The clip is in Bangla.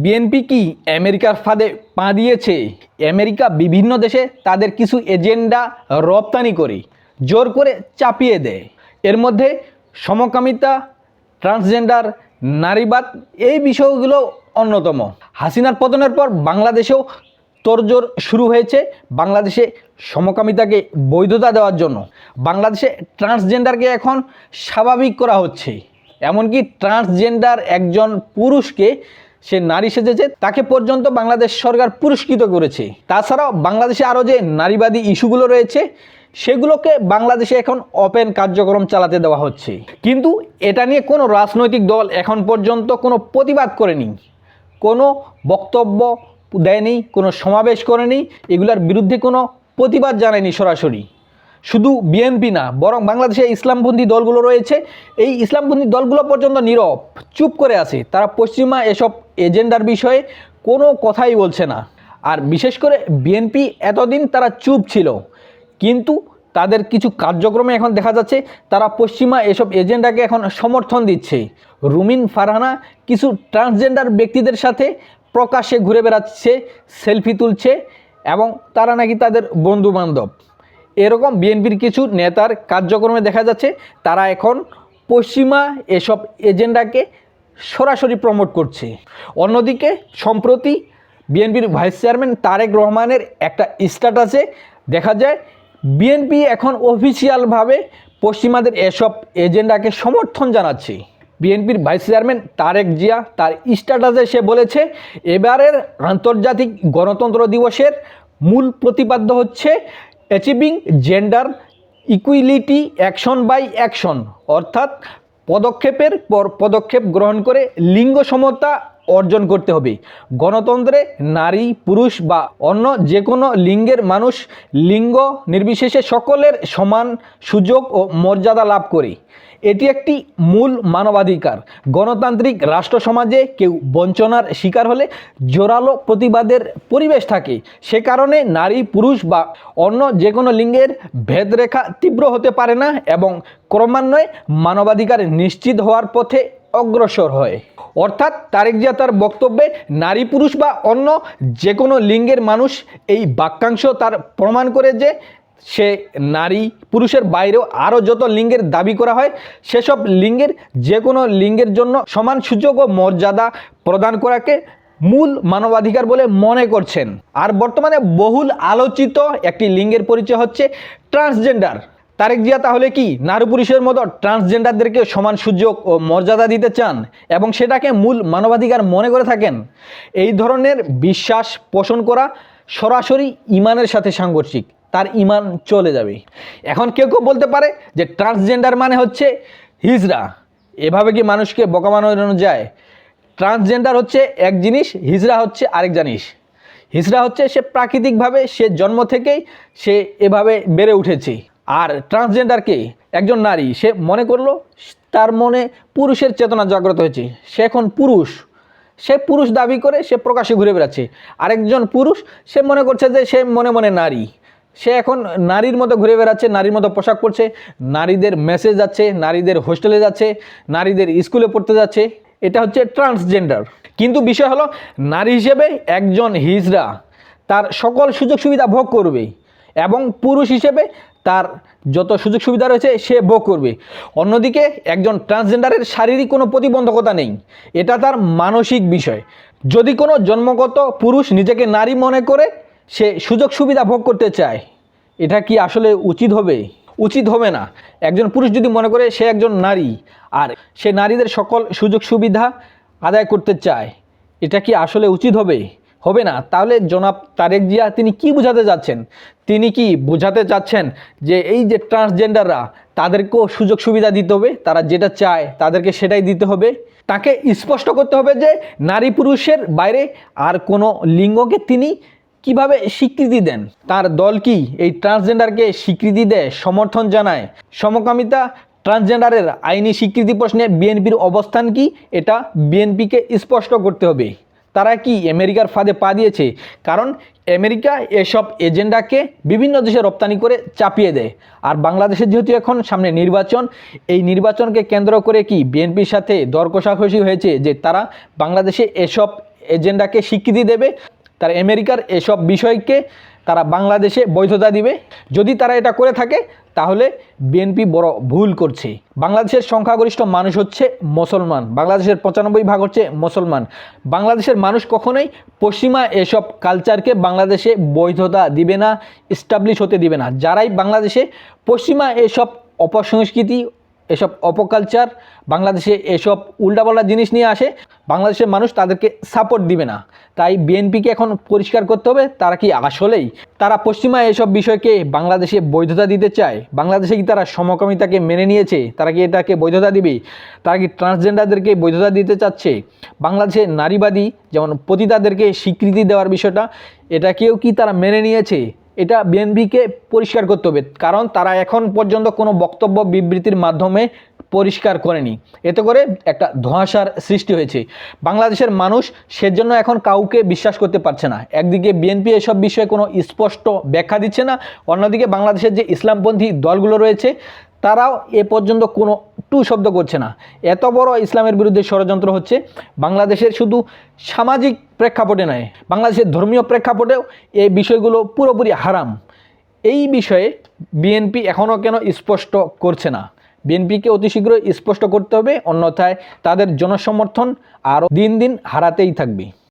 বিএনপি কি আমেরিকার ফাঁদে পা দিয়েছে? আমেরিকা বিভিন্ন দেশে তাদের কিছু এজেন্ডা রপ্তানি করে, জোর করে চাপিয়ে দেয়। এর মধ্যে সমকামিতা, ট্রান্সজেন্ডার, নারীবাদ এই বিষয়গুলো অন্যতম। হাসিনার পতনের পর বাংলাদেশেও তোড়জোড় শুরু হয়েছে বাংলাদেশে সমকামিতাকে বৈধতা দেওয়ার জন্য। বাংলাদেশে ট্রান্সজেন্ডারকে এখন স্বাভাবিক করা হচ্ছে। এমনকি ট্রান্সজেন্ডার একজন পুরুষকে সে নারী সেজেছে, তাকে পর্যন্ত বাংলাদেশ সরকার পুরস্কৃত করেছে। তাছাড়াও বাংলাদেশে আরও যে নারীবাদী ইস্যুগুলো রয়েছে, সেগুলোকে বাংলাদেশে এখন ওপেন কার্যক্রম চালাতে দেওয়া হচ্ছে। কিন্তু এটা নিয়ে কোনো রাজনৈতিক দল এখন পর্যন্ত কোনো প্রতিবাদ করেনি, কোনো বক্তব্য দেয়নি, কোনো সমাবেশ করেনি, এগুলোর বিরুদ্ধে কোনো প্রতিবাদ জানায়নি সরাসরি। শুধু বিএনপি না, বরং বাংলাদেশে ইসলামপন্থী দলগুলো রয়েছে। এই ইসলামপন্থী দলগুলো পর্যন্ত নীরব, চুপ করে আছে। তারা পশ্চিমা এসব এজেন্ডার বিষয়ে কোনো কথাই বলছে না। আর বিশেষ করে বিএনপি এতদিন তারা চুপ ছিল। কিন্তু তাদের কিছু কার্যক্রমে এখন দেখা যাচ্ছে, তারা পশ্চিমা এসব এজেন্ডাকে এখন সমর্থন দিচ্ছে। রুমিন ফারহানা কিছু ট্রান্সজেন্ডার ব্যক্তিদের সাথে প্রকাশ্যে ঘুরে বেড়াচ্ছে, সেলফি তুলছে এবং তারা নাকি তাদের বন্ধু বান্ধব এরকম বিএনপির কিছু নেতার কার্যক্রমে দেখা যাচ্ছে, তারা এখন পশ্চিমা এসব এজেন্ডাকে সরাসরি প্রমোট করছে। অন্যদিকে, সম্প্রতি বিএনপির ভাইস চেয়ারম্যান তারেক রহমানের একটা স্ট্যাটাসে দেখা যায়, বিএনপি এখন অফিসিয়ালভাবে পশ্চিমাদের এসব এজেন্ডাকে সমর্থন জানাচ্ছে। বিএনপির ভাইস চেয়ারম্যান তারেক জিয়া তার স্ট্যাটাসে সে বলেছে, এবারের আন্তর্জাতিক গণতন্ত্র দিবসের মূল প্রতিপাদ্য হচ্ছে achieving gender equality action by action অর্থাৎ পদক্ষেপের পর পদক্ষেপ গ্রহণ করে লিঙ্গ সমতা অর্জন করতে হবে। গণতন্ত্রে নারী, পুরুষ বা অন্য যে কোনো লিঙ্গের মানুষ লিঙ্গ নির্বিশেষে সকলের সমান সুযোগ ও মর্যাদা লাভ করে। এটি একটি মূল মানবাধিকার। গণতান্ত্রিক রাষ্ট্র সমাজে কেউ বঞ্চনার শিকার হলে জোরালো প্রতিবাদের পরিবেশ থাকে। সে কারণে নারী, পুরুষ বা অন্য যে কোনো লিঙ্গের ভেদরেখা তীব্র হতে পারে না এবং ক্রমান্বয়ে মানবাধিকার নিশ্চিত হওয়ার পথে অগ্রসর হয়। অর্থাৎ তারেক জিয়া তার বক্তব্যে নারী, পুরুষ বা অন্য যে কোনো লিঙ্গের মানুষ এই বাক্যাংশ তার প্রমাণ করে যে সে নারী, পুরুষের বাইরেও আরও যত লিঙ্গের দাবি করা হয়, সেসব লিঙ্গের যে কোনো লিঙ্গের জন্য সমান সুযোগ ও মর্যাদা প্রদান করাকে মূল মানবাধিকার বলে মনে করছেন। আর বর্তমানে বহুল আলোচিত একটি লিঙ্গের পরিচয় হচ্ছে ট্রান্সজেন্ডার। তারেক জিয়া তাহলে কি নারী পুরুষের মতো ট্রান্সজেন্ডারদেরকে সমান সুযোগ ও মর্যাদা দিতে চান এবং সেটাকে মূল মানবাধিকার মনে করে থাকেন? এই ধরনের বিশ্বাস পোষণ করা সরাসরি ইমানের সাথে সাংঘর্ষিক। তার ইমান চলে যাবে। এখন কেউ কেউ বলতে পারে যে ট্রান্সজেন্ডার মানে হচ্ছে হিজড়া। এভাবে কি মানুষকে বোকা বানানো যায়? ট্রান্সজেন্ডার হচ্ছে এক জিনিস, হিজড়া হচ্ছে আরেক জিনিস। হিজড়া হচ্ছে সে প্রাকৃতিকভাবে সে জন্ম থেকেই সে এভাবে বেড়ে উঠেছে। আর ট্রান্সজেন্ডারকে একজন নারী। সে মনে করল তার মনে পুরুষের চেতনা জাগ্রত হয়েছে। সে এখন পুরুষ। সে পুরুষ দাবি করে সে প্রকাশ্যে ঘুরে বেড়াচ্ছে। আরেকজন পুরুষ, সে মনে করছে যে সে মনে মনে নারী। সে এখন নারীর মতো ঘুরে বেড়াচ্ছে, নারীর মতো পোশাক পরছে, নারীদের মেসেজ যাচ্ছে, নারীদের হোস্টেলে যাচ্ছে, নারীদের স্কুলে পড়তে যাচ্ছে। এটা হচ্ছে ট্রান্সজেন্ডার কিন্তু বিষয় হলো, নারী হিসেবে একজন হিজরা তার সকল সুযোগ সুবিধা ভোগ করবে এবং পুরুষ হিসেবে তার যত সুযোগ সুবিধা রয়েছে, সে ভোগ করবে। অন্যদিকে একজন ট্রান্সজেন্ডারের শারীরিক কোনো প্রতিবন্ধকতা নেই। এটা তার মানসিক বিষয়। যদি কোনো জন্মগত পুরুষ নিজেকে নারী মনে করে সে সুযোগ সুবিধা ভোগ করতে চায়, এটা কি আসলে উচিত হবে? উচিত হবে না। একজন পুরুষ যদি মনে করে সে একজন নারী, আর সে নারীদের সকল সুযোগ সুবিধা আদায় করতে চায়, এটা কি আসলে উচিত হবে? হবে না। তাহলে জনাব তারেক জিয়া, তিনি কি বোঝাতে যাচ্ছেন? তিনি কি বোঝাতে চাচ্ছেন যে এই যে ট্রান্সজেন্ডাররা তাদেরকেও সুযোগ সুবিধা দিতে হবে? তারা যেটা চায়, তাদেরকে সেটাই দিতে হবে? তাকে স্পষ্ট করতে হবে যে নারী পুরুষের বাইরে আর কোনো লিঙ্গকে তিনি কীভাবে স্বীকৃতি দেন? তার দল কি এই ট্রান্সজেন্ডারকে স্বীকৃতি দেয়? সমর্থন জানায়। সমকামিতা, ট্রান্সজেন্ডারের আইনি স্বীকৃতি প্রশ্নে বিএনপির অবস্থান কি? এটা বিএনপিকে স্পষ্ট করতে হবে। তারা কি আমেরিকার ফাঁদে পা দিয়েছে? কারণ আমেরিকা এসব এজেন্ডাকে বিভিন্ন দেশে রপ্তানি করে চাপিয়ে দেয়। আর বাংলাদেশের যেহেতু এখন সামনে নির্বাচন, এই নির্বাচনকে কেন্দ্র করে কি বিএনপির সাথে দর কষাকষি হয়েছে যে তারা বাংলাদেশে এসব এজেন্ডাকে স্বীকৃতি দেবে? তারা আমেরিকার এসব বিষয়কে তারা বাংলাদেশে বৈধতা দিবে। যদি তারা এটা করে থাকে, তাহলে বিএনপি বড় ভুল করছে। বাংলাদেশের সংখ্যাগরিষ্ঠ মানুষ হচ্ছে মুসলমান। বাংলাদেশের পঁচানব্বই ভাগ হচ্ছে মুসলমান। বাংলাদেশের মানুষ কখনোই পশ্চিমা এসব কালচারকে বাংলাদেশে বৈধতা দিবে না এস্টাবলিশ হতে দিবে না। যারাই বাংলাদেশে পশ্চিমা এসব অপসংস্কৃতি এসব অপকালচার, বাংলাদেশে এসব উল্টাপাল্টা জিনিস নিয়ে আসে, বাংলাদেশের মানুষ তাদেরকে সাপোর্ট দিবে না। তাই বিএনপিকে এখন পরিষ্কার করতে হবে, তারা কি আসলেই তারা পশ্চিমা এসব বিষয়কে বাংলাদেশে বৈধতা দিতে চায়। বাংলাদেশে কি তারা সমকামিতাকে মেনে নিয়েছে? তারা কি এটাকে বৈধতা দিবে? তারা কি ট্রান্সজেন্ডারদেরকে বৈধতা দিতে চাচ্ছে? বাংলাদেশে নারীবাদী, যেমন পতিতাদেরকে স্বীকৃতি দেওয়ার বিষয়টা এটাকেও কি তারা মেনে নিয়েছে? এটা বিএনপিকে পরিষ্কার করতে হবে, কারণ তারা এখন পর্যন্ত কোনো বক্তব্য বিবৃতির মাধ্যমে পরিষ্কার করেনি। এতে করে একটা ধোঁয়াশার সৃষ্টি হয়েছে। বাংলাদেশের মানুষ সেজন্য এখন কাউকে বিশ্বাস করতে পারছে না। একদিকে বিএনপি এসব বিষয়ে কোনো স্পষ্ট ব্যাখ্যা দিচ্ছে না, অন্যদিকে বাংলাদেশের যে ইসলামপন্থী দলগুলো রয়েছে, তারাও এ পর্যন্ত কোনো টু শব্দ করছে না। এত বড় ইসলামের বিরুদ্ধে ষড়যন্ত্র হচ্ছে, বাংলাদেশের শুধু সামাজিক প্রেক্ষাপটে নয়, বাংলাদেশের ধর্মীয় প্রেক্ষাপটেও এই বিষয়গুলো পুরোপুরি হারাম। এই বিষয়ে বিএনপি এখনও কেন স্পষ্ট করছে না? বিএনপিকে অতি শীঘ্রই স্পষ্ট করতে হবে, অন্যথায় তাদের জনসমর্থন আরও দিন দিন হারাতেই থাকবে।